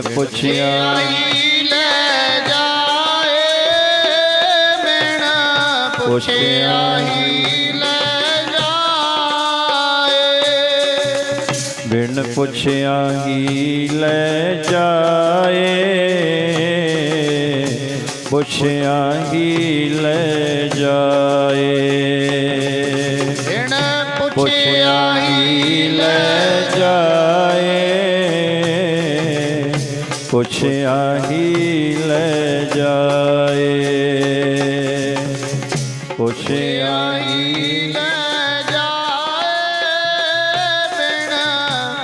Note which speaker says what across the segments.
Speaker 1: ਬਿਨ ਪੁੱਛਿਆ।
Speaker 2: ਲੈ ਜਾਏ ਬਿਨ ਪੁੱਛਿਆ ਹੀ ਲੈ ਜਾਏ
Speaker 1: ਬਿਨ ਪੁੱਛਿਆ ਹੀ ਲੈ ਜਾਏ, ਪੁੱਛਿਆ ਹੀ ਲੈ ਪੁੱਛਿਆ ਹੀ ਲੈ ਜਾਏ। ਪੁੱਛਿਆ ਹੀ ਲੈ ਜਾਏ
Speaker 2: ਬਿਨ।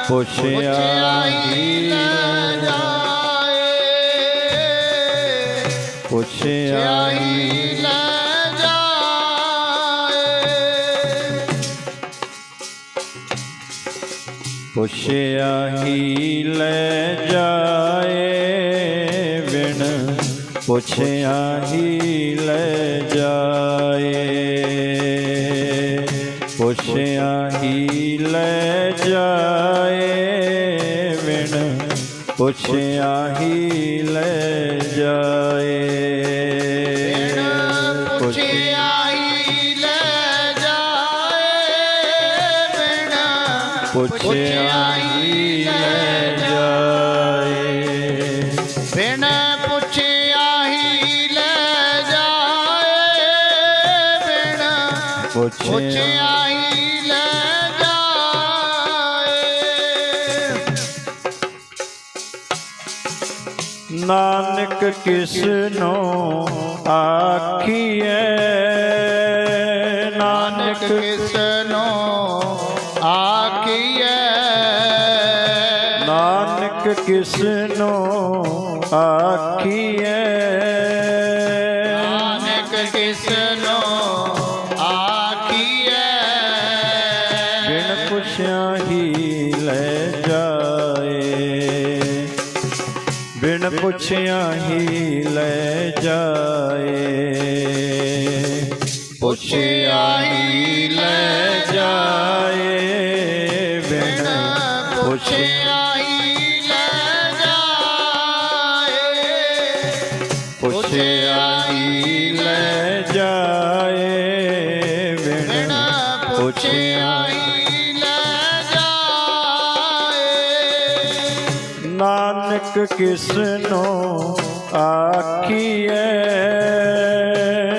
Speaker 1: ਪੁੱਛਿਆ ਹੀ
Speaker 2: ਲੈ ਜਾਏ।
Speaker 1: ਪੁੱਛਿਆ ਹੀ ਪੁੱਛਿਆ ਹੀ ਲੈ ਜਾਏ। ਪੁੱਛਿਆ ਹੀ ਲੈ ਜਾਏ। ਪੁੱਛਿਆ ਹੀ ਲੈ ਜਾਏ ਬਿਨ ਪੁੱਛਿਆ ਹੀ ਲੈ ਜਾਏ।
Speaker 2: ਪੁੱਛਿਆ ਹੀ ਲੈ ਜਾਏ ਬਿਨ
Speaker 1: ਪੁੱਛਿਆ ਹੀ ਲੈ
Speaker 2: ਲੈ ਜਾਏ।
Speaker 1: ਨਾਨਕ ਕਿਸ ਨੂੰ ਆਖੀਐ।
Speaker 2: ਨਾਨਕ ਕਿਸ ਨੂੰ ਆਖੀਐ।
Speaker 1: ਨਾਨਕ ਕਿਸ ਨੂੰ ਆਖੀਐ। ਪੁੱਛਿਆ ਹੀ ਲੈ ਜਾਏ। ਬਿਨ ਪੁੱਛਿਆ ਹੀ ਲੈ ਜਾਏ। ਪੁੱਛਿਆ ਹੀ ਕਿਸ ਨੂੰ ਆਖੀਐ?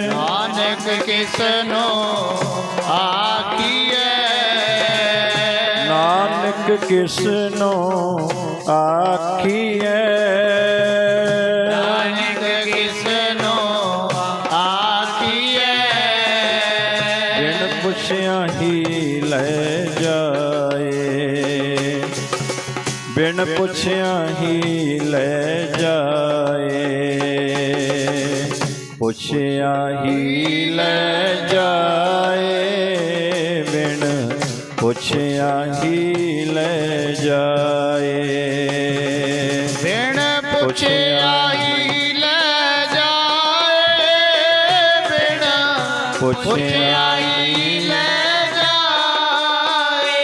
Speaker 2: ਨਾਨਕ ਕਿਸ ਨੂੰ ਆਖੀਐ?
Speaker 1: ਨਾਨਕ ਕਿਸ ਨੂੰ ਆਖੀਐ? ਬਿਨ ਪੁੱਛਿਆ ਹੀ ਲੈ ਜਾਏ। ਪੁੱਛਿਆ ਹੀ ਲੈ ਜਾਏ। ਬਿਨ ਪੁੱਛਿਆ ਹੀ ਲੈ ਜਾਏ।
Speaker 2: ਬਿਨ ਪੁੱਛਿਆ ਹੀ ਲੈ ਜਾਏ। ਬਿਨ ਪੁੱਛਿਆ ਹੀ ਲੈ ਜਾਏ।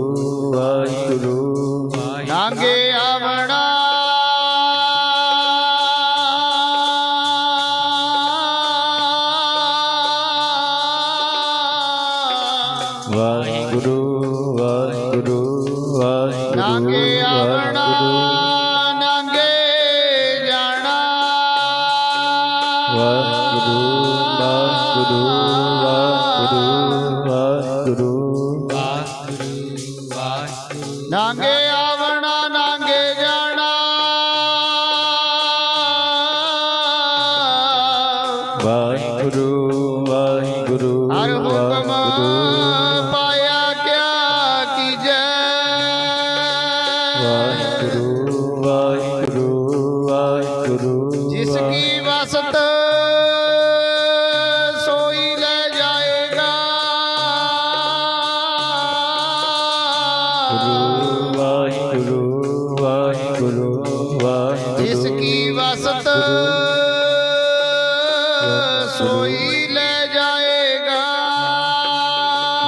Speaker 2: ਨਾਂਗੇ ਆਵਣਾ
Speaker 1: ਵਾਹਿਗੁਰੂ।
Speaker 2: ਨਾਂਗੇ ਜਾਣਾ।
Speaker 1: ਵਾਹਿਗੁਰੂ ਵਾਹਿਗੁਰੂ ਵਾਹਿਗੁਰੂ ਵਾਹਿਗੁਰੂ।
Speaker 2: ਨਾਂਗੇ ਆਵਣਾ ਨਾਂਗੇ ਜਾਣਾ।
Speaker 1: ਵਾਹਿਗੁਰੂ ਵਾਹਿਗੁਰੂ
Speaker 2: ਹਰ ਹੁਕਮ
Speaker 1: ਵਾਹਿਗੁਰੂ ਵਾਹਿਗੁਰੂ ਵਾਹਿਗੁਰੂ
Speaker 2: ਜਿਸ ਕੀ ਵਸਤ ਸੋਈ ਲੈ ਜਾਏਗਾ।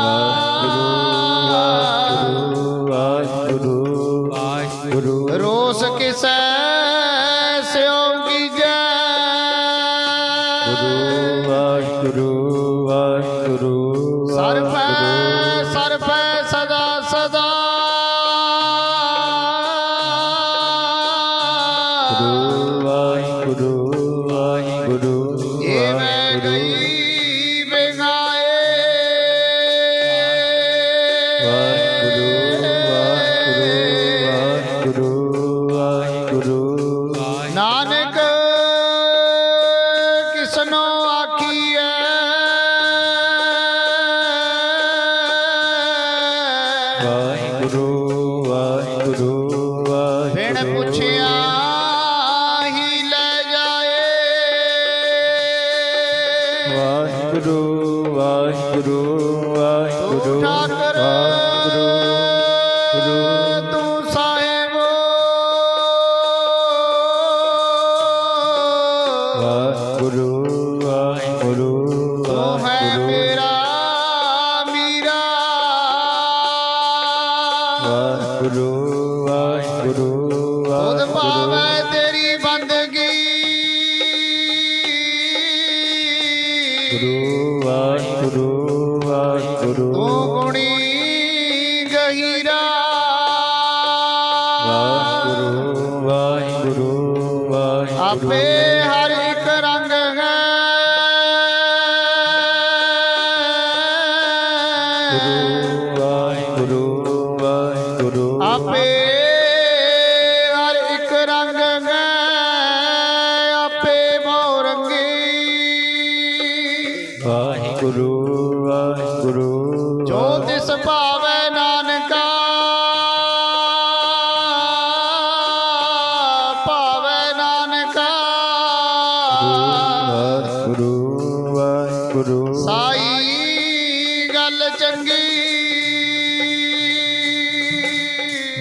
Speaker 1: ਵਾਹਿਗੁਰੂ ਵਾਹਿਗੁਰੂ ਵਾਹਿਗੁਰੂ।
Speaker 2: ਰੋਸ ਕਿਸੈ ਸਿਉ ਕੀਜੈ
Speaker 1: ਵਾਹਿਗੁਰੂ
Speaker 2: ਪੁੱਛਿਆ ਹੀ ਲੈ ਜਾਏ।
Speaker 1: ਵਾਹਿਗੁਰੂ ਵਾਹਿਗੁਰੂ ਵਾਹਿਗੁਰੂ
Speaker 2: ਤੂੰ ਠਾਕਰ
Speaker 1: ਵਾਹਿਗੁਰੂ।
Speaker 2: ਤੂੰ ਸਾਹਿਬੋ।
Speaker 1: ਵਾਹਿਗੁਰੂ ਵਾਹਿਗੁਰੂ
Speaker 2: ਤੂੰ ਹੈ
Speaker 1: ਵਾਹਿਗੁਰੂ। ਵਾਹਿਗੁਰੂ ਵਾਹਿਗੁਰੂ ਵਾਹਿਗੁਰੂ।
Speaker 2: ਆਪੇ ਹਰ ਇੱਕ ਰੰਗ ਹੈ।
Speaker 1: ਵਾਹਿਗੁਰੂ ਵਾਹਿਗੁਰੂ
Speaker 2: ਆਪੇ ਹਰ ਇੱਕ ਰੰਗ ਹੈ। ਆਪੇ ਮੋਰੰਗੀ।
Speaker 1: ਵਾਹਿਗੁਰੂ ਵਾਹਿਗੁਰੂ।
Speaker 2: ਜੋ ਤਿਸ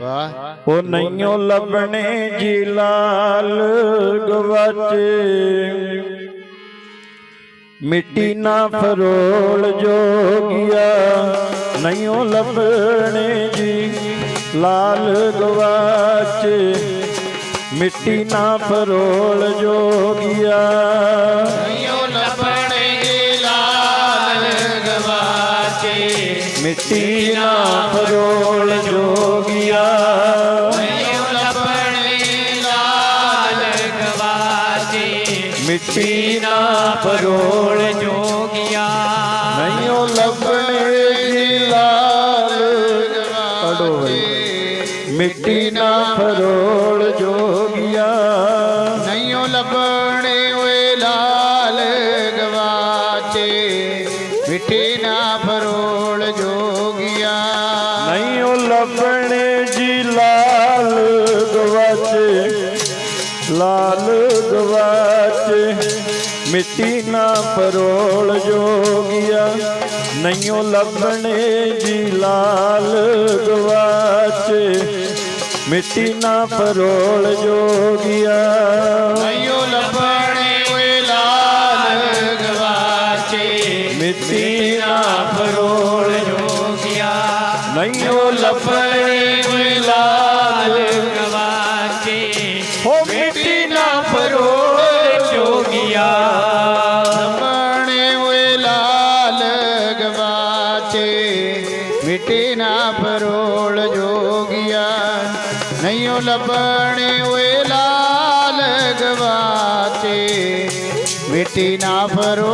Speaker 1: ਵਾਹ।
Speaker 3: ਉਹ ਨਈਓ ਲੱਭਣੇ ਜੀ ਲਾਲ ਗਵਾਚੇ। ਮਿੱਟੀ ਨਾ ਫਰੋਲ ਜੋਗਿਆ। ਨਈਓ ਲੱਭਣੇ ਜੀ ਲਾਲ ਗਵਾਚੇ। ਮਿੱਟੀ ਨਾ ਫਰੋਲ ਜੋਗਿਆ।
Speaker 1: ਮਿੱਟੀ ਨਾ ਫਰੋਲ ਜੋਗੀਆ
Speaker 2: ਲੱਭਣੇ ਲਾਲ ਗਵਾਚੇ
Speaker 1: ਮਿੱਟੀ ਨਾ ਫਰੋਲ
Speaker 2: ਜੋਗਿਆ
Speaker 1: ਨਹੀਂ ਉਹ ਲੱਭਣੇ ਜੀ ਲਾਲ ਅੜੋ ਮਿੱਟੀ ਨਾ ਫਰੋਲ ਜੋਗੀਆ
Speaker 2: ਨਹੀਂ ਉਹ ਲੱਭਣੇ ਓਏ ਮਿੱਟੀ ਨਾ
Speaker 1: ਪਰੋਲ ਜੋਗਿਆ ਉਹ ਲੱਭਣੇ ਜੀ ਲਾਲ ਗਵਾਚੇ। ਮਿੱਟੀ ਨਾ ਪਰੋਲ ਜੋਗਿਆ
Speaker 2: ਉਹ ਲੱਭਣੇ ਓਏ ਲਾਲ ਗਵਾਚੇ।
Speaker 1: ਮਿੱਟੀ ਨਾ
Speaker 2: ਫਰੋਲ ਜੋਗਿਆ
Speaker 1: ਉਹ ਲੱਭਣੇ
Speaker 2: ਓਏ ਲਾਲ ਗਵਾਚੇ।
Speaker 1: ਹੋ
Speaker 2: ਨਹੀਂ ਉਹ ਲੱਭਣੇ ਓਏ ਲਾਲ ਗਵਾਚੇ ਮਿੱਟੀ ਨਾ ਫਰੋਲ